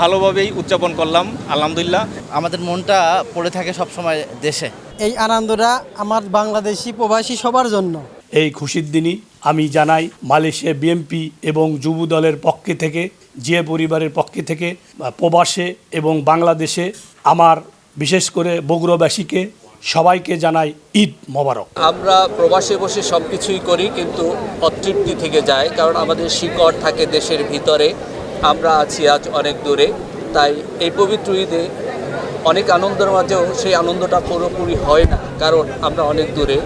ভালোভাবেই উদযাপন করলাম আলহামদুলিল্লাহ। আমাদের মনটা পড়ে থাকে সবসময় দেশে। এই আনন্দটা আমার বাংলাদেশি প্রবাসী সবার জন্য। এই খুশির দিনই আমি জানাই মালয়েশিয়া বিএমপি এবং যুব দলের পক্ষে থেকে জিয়া পরিবারের পক্ষে থেকে প্রবাসে এবং বাংলাদেশে আমার বিশেষ করে বগুড়াবাসীকে সবাইকে জানাই ঈদ মোবারক। আমরা প্রবাসে বসে সব কিছুই করি কিন্তু অতৃপ্তি থেকে যায় কারণ আমাদের শিকড় থাকে দেশের ভিতরে। আমরা আছি আজ অনেক দূরে, তাই এই পবিত্র ঈদে অনেক আনন্দের মাঝেও সেই আনন্দটা পুরোপুরি হয় না, কারণ আমরা অনেক দূরে,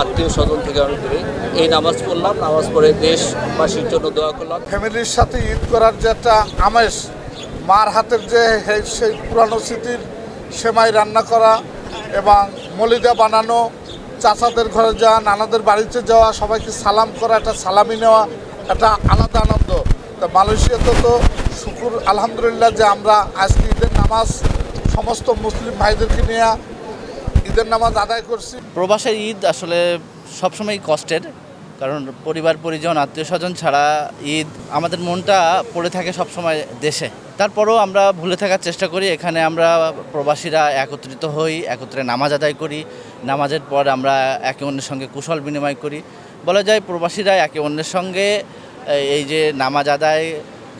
আত্মীয় স্বজন থেকে অনেক দূরে। এই নামাজ পড়লাম, নামাজ পড়ে দেশবাসীর জন্য দোয়া করলাম। ফ্যামিলির সাথে ঈদ করার যে একটা আমেজ, মার হাতের যে সেই পুরানো স্মৃতির সেমাই রান্না করা এবং মলিদা বানানো, চাচাদের ঘরে যাওয়া, নানাদের বাড়িতে যাওয়া, সবাইকে সালাম করা, একটা সালামি নেওয়া, একটা আলাদা আনন্দ। তা মালয়েশিয়াতে তো শুকুর, আলহামদুলিল্লাহ যে আমরা আজকে ঈদের নামাজ সমস্ত মুসলিম ভাইদেরকে নিয়ে ঈদের নামাজ আদায় করছি। প্রবাসের ঈদ আসলে সবসময় কষ্টের, কারণ পরিবার, পরিজন আত্মীয় স্বজন ছাড়া ঈদ আমাদের মনটা পড়ে থাকে সবসময় দেশে। তারপরেও আমরা ভুলে থাকার চেষ্টা করি, এখানে আমরা প্রবাসীরা একত্রিত হই, একত্রে নামাজ আদায় করি, নামাজের পর আমরা একে অন্যের সঙ্গে কুশল বিনিময় করি। বলা যায় প্রবাসীরা একে অন্যের সঙ্গে এই- যে নামাজ আদায়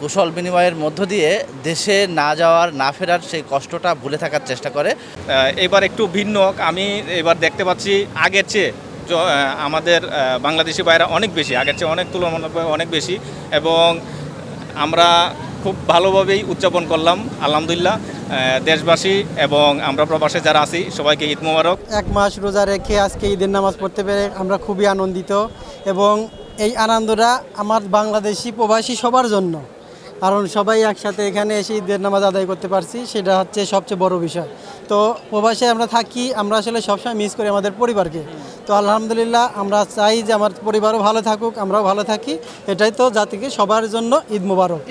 কুশল বিনিময়ের মধ্য দিয়ে দেশে না যাওয়ার না ফেরার সেই কষ্টটা ভুলে থাকার চেষ্টা করে। এবার একটু ভিন্ন আমি এবার দেখতে পাচ্ছি আগের চেয়ে আমাদের বাংলাদেশি ভাইরা অনেক বেশি আগের চেয়ে অনেক তুলনামূলক অনেক বেশি এবং আমরা খুব ভালোভাবেই উদযাপন করলাম আলহামদুলিল্লাহ। দেশবাসী এবং আমরা প্রবাসে যারা আছি সবাইকে ঈদ মোবারক। এক মাস রোজা রেখে আজকে ঈদের নামাজ পড়তে পেরে আমরা খুবই আনন্দিত এবং এই আনন্দটা আমার বাংলাদেশি প্রবাসী সবার জন্য। কারণ সবাই একসাথে এখানে এসে ঈদের নামাজ আদায় করতে পারছি, সেটা হচ্ছে সবচেয়ে বড় বিষয়। তো প্রবাসে আমরা থাকি, আমরা আসলে সবসময় মিস করি আমাদের পরিবারকে। তো আলহামদুলিল্লাহ আমরা চাই যে আমার পরিবারও ভালো থাকুক, আমরাও ভালো থাকি। এটাই তো জাতিকে সবার জন্য ঈদ মোবারক!